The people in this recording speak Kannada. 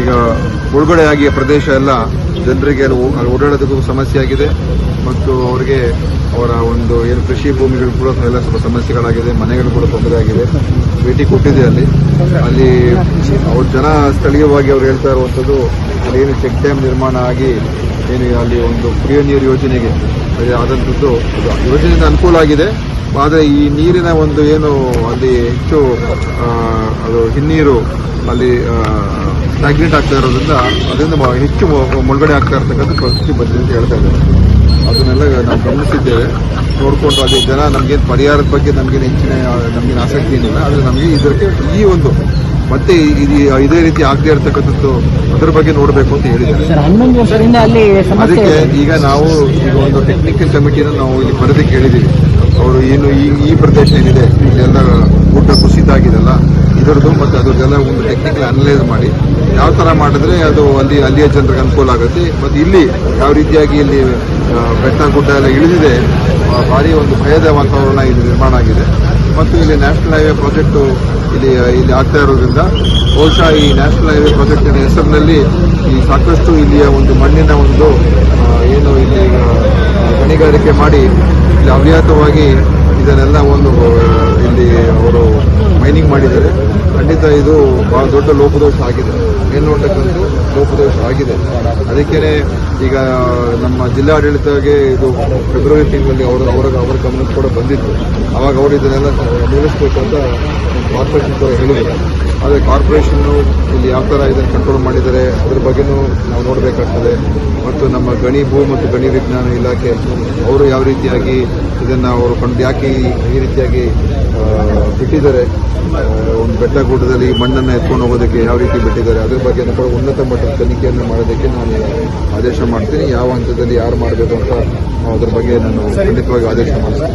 ಈಗ ಆಗಿಯ ಪ್ರದೇಶ ಎಲ್ಲ ಜನರಿಗೆ ಓಡಾಡೋದಕ್ಕೂ ಸಮಸ್ಯೆ ಆಗಿದೆ ಮತ್ತು ಅವರಿಗೆ ಅವರ ಒಂದು ಏನು ಕೃಷಿ ಭೂಮಿಗಳು ಕೂಡ ಎಲ್ಲ ಸ್ವಲ್ಪ ಸಮಸ್ಯೆಗಳಾಗಿದೆ, ಮನೆಗಳು ಕೂಡ ತೊಂದರೆ ಆಗಿದೆ. ಭೇಟಿ ಕೊಟ್ಟಿದೆ ಅಲ್ಲಿ. ಅಲ್ಲಿ ಅವ್ರ ಜನ ಸ್ಥಳೀಯವಾಗಿ ಅವ್ರು ಹೇಳ್ತಾ ಇರುವಂಥದ್ದು, ಅಲ್ಲಿ ಏನು ಚೆಕ್ ಡ್ಯಾಮ್ ನಿರ್ಮಾಣ ಆಗಿ ಏನು ಅಲ್ಲಿ ಒಂದು ಕುಡಿಯೋ ನೀರು ಯೋಜನೆಗೆ ಆದಂಥದ್ದು ಯೋಜನೆಯಿಂದ ಅನುಕೂಲ ಆಗಿದೆ. ಆದರೆ ಈ ನೀರಿನ ಒಂದು ಏನು, ಅಲ್ಲಿ ಹೆಚ್ಚು ಅದು ಹಿನ್ನೀರು ಅಲ್ಲಿ ಸ್ಟಾಗ್ನೆಂಟ್ ಆಗ್ತಾ ಇರೋದ್ರಿಂದ ಅದರಿಂದ ಹೆಚ್ಚು ಮುಳುಗಡೆ ಆಗ್ತಾ ಇರ್ತಕ್ಕಂಥ ಪರಿಸ್ಥಿತಿ ಬಂದಿದೆ ಅಂತ ಹೇಳ್ತಾ ಇದ್ದಾರೆ. ಅದನ್ನೆಲ್ಲ ನಾವು ಗಮನಿಸಿದ್ದೇವೆ. ನೋಡಿಕೊಂಡು ಅಲ್ಲಿ ಜನ ನಮಗೇನು ಪರಿಹಾರದ ಬಗ್ಗೆ ನಮಗೇನು ಹೆಚ್ಚಿನ, ನಮಗೇನು ಆಸಕ್ತಿ ಏನಿಲ್ಲ. ಆದರೆ ನಮಗೆ ಇದಕ್ಕೆ ಈ ಒಂದು ಮತ್ತೆ ಇದು ಇದೇ ರೀತಿ ಆಗದೆ ಇರತಕ್ಕಂಥದ್ದು ಅದ್ರ ಬಗ್ಗೆ ನೋಡಬೇಕು ಅಂತ ಹೇಳಿದ್ದಾರೆ. ಅದಕ್ಕೆ ಈಗ ನಾವು ಈಗ ಒಂದು ಟೆಕ್ನಿಕಲ್ ಕಮಿಟಿನ ನಾವು ಇಲ್ಲಿ ಬರೆದು ಕೇಳಿದ್ದೀವಿ. ಅವರು ಏನು ಈ ಈ ಪ್ರದೇಶ ಏನಿದೆ ಇಲ್ಲೆಲ್ಲ ಗುಡ್ಡ ಕುಸಿತ ಆಗಿದೆಲ್ಲ ಇದರದ್ದು ಮತ್ತು ಅದರದ್ದೆಲ್ಲ ಒಂದು ಟೆಕ್ನಿಕಲ್ ಅನಲೈಸ್ ಮಾಡಿ ಯಾವ ಥರ ಮಾಡಿದ್ರೆ ಅದು ಅಲ್ಲಿ, ಅಲ್ಲಿಯ ಜನರಿಗೆ ಅನುಕೂಲ ಆಗುತ್ತೆ. ಮತ್ತು ಇಲ್ಲಿ ಯಾವ ರೀತಿಯಾಗಿ ಇಲ್ಲಿ ಬೆಟ್ಟ ಗುಡ್ಡ ಎಲ್ಲ ಇಳಿದಿದೆ ಭಾರಿ ಒಂದು ಭಯದ ವಾತಾವರಣ ಇಲ್ಲಿ ನಿರ್ಮಾಣ ಆಗಿದೆ. ಮತ್ತು ಇಲ್ಲಿ ನ್ಯಾಷನಲ್ ಹೈವೇ ಪ್ರಾಜೆಕ್ಟು ಇಲ್ಲಿ ಇಲ್ಲಿ ಆಗ್ತಾ ಇರೋದ್ರಿಂದ ಬಹುಶಃ ಈ ನ್ಯಾಷನಲ್ ಹೈವೇ ಪ್ರಾಜೆಕ್ಟಿನ ಹೆಸರಿನಲ್ಲಿ ಈ ಸಾಕಷ್ಟು ಇಲ್ಲಿಯ ಒಂದು ಮಣ್ಣಿನ ಒಂದು ಏನು ಇಲ್ಲಿ ಗಣಿಗಾರಿಕೆ ಮಾಡಿ, ಇಲ್ಲಿ ಅವ್ಯಾತವಾಗಿ ಇದನ್ನೆಲ್ಲ ಒಂದು ಆ, ಇಲ್ಲಿ ಅವರು ಮಾಡಿದ್ದಾರೆ. ಖಂಡಿತ ಇದು ಬಹಳ ದೊಡ್ಡ ಲೋಪದೋಷ ಆಗಿದೆ. ಮೇಲ್ನೋಟಕ್ಕಂತೂ ಲೋಪದೋಷ ಆಗಿದೆ. ಅದಕ್ಕೇ ಈಗ ನಮ್ಮ ಜಿಲ್ಲಾಡಳಿತಗೆ ಇದು ಫೆಬ್ರವರಿ ತಿಂಗಳಲ್ಲಿ ಅವರು ಅವರ ಅವರ ಗಮನಕ್ಕೆ ಕೂಡ ಬಂದಿತ್ತು. ಅವಾಗ ಅವರು ಇದನ್ನೆಲ್ಲ ನಿಲ್ಲಿಸಬೇಕು ಅಂತ ಕಾರ್ಪೊರೇಷನ್ ಕೂಡ ಹೇಳಿದ್ರು. ಆದರೆ ಕಾರ್ಪೊರೇಷನ್ನು ಇಲ್ಲಿ ಯಾವ ಥರ ಇದನ್ನು ಕಂಟ್ರೋಲ್ ಮಾಡಿದ್ದಾರೆ, ಅದ್ರ ಬಗ್ಗೆನೂ ನಾವು ನೋಡಬೇಕಾಗ್ತದೆ. ಮತ್ತು ನಮ್ಮ ಗಣಿ ಭೂ ಮತ್ತು ಗಣಿ ವಿಜ್ಞಾನ ಇಲಾಖೆ, ಅವರು ಯಾವ ರೀತಿಯಾಗಿ ಇದನ್ನು ಅವರು ಕಂಡು ಯಾಕೆ ಈ- ರೀತಿಯಾಗಿ ಬಿಟ್ಟಿದ್ದಾರೆ. ಒಂದು ಬೆಟ್ಟ ಗುಡ್ಡದಲ್ಲಿ ಮಣ್ಣನ್ನು ಎತ್ಕೊಂಡು ಹೋಗೋದಕ್ಕೆ ಯಾವ ರೀತಿ ಬಿಟ್ಟಿದ್ದಾರೆ, ಅದ್ರ ಬಗ್ಗೆ ಕೂಡ ಉನ್ನತ ಮಟ್ಟದ ತನಿಖೆಯನ್ನು ಮಾಡೋದಕ್ಕೆ ನಾನು ಆದೇಶ ಮಾಡ್ತೀನಿ. ಯಾವ ಹಂತದಲ್ಲಿ ಯಾರು ಮಾಡಬೇಕು ಅಂತ ಅದ್ರ ಬಗ್ಗೆ ನಾನು ಖಂಡಿತವಾಗಿ ಆದೇಶ ಮಾಡ್ತೀನಿ.